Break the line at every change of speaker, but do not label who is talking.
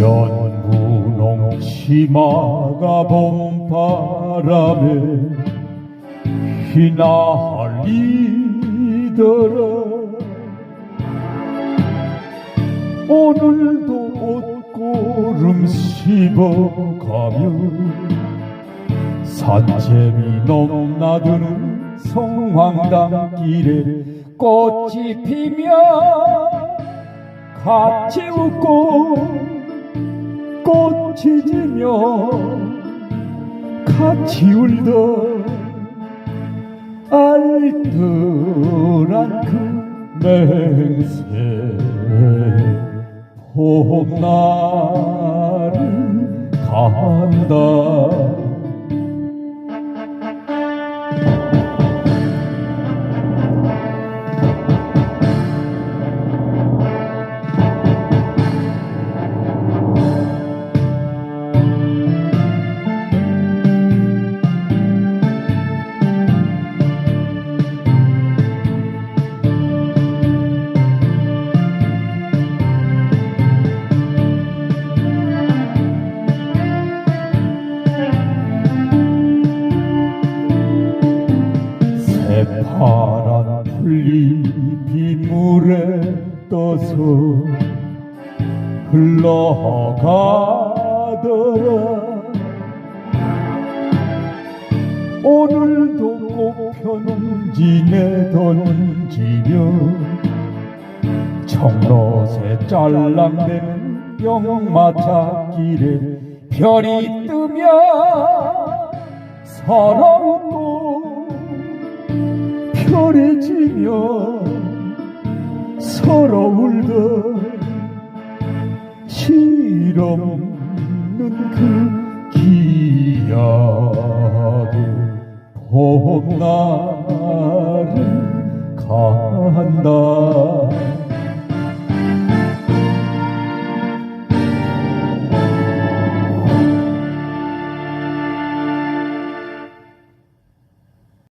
연분홍 치마가 봄바람에 휘날리더라. 오늘도 옷고름 씹어가며 산재미 넘나드는 성황당길에 꽃이 피며 같이 웃고 꽃이 지며 같이 울던 알뜰한 그 맹세 봄날이 간다 풀잎 빗물에 떠서 흘러가더라. 오늘도 꼭 편지 내던지며 청로새 짤랑대는 영마차길에 별이 뜨며 서러운고 별이 지며 서러울던 실없는 그 기약에 봄날은 간다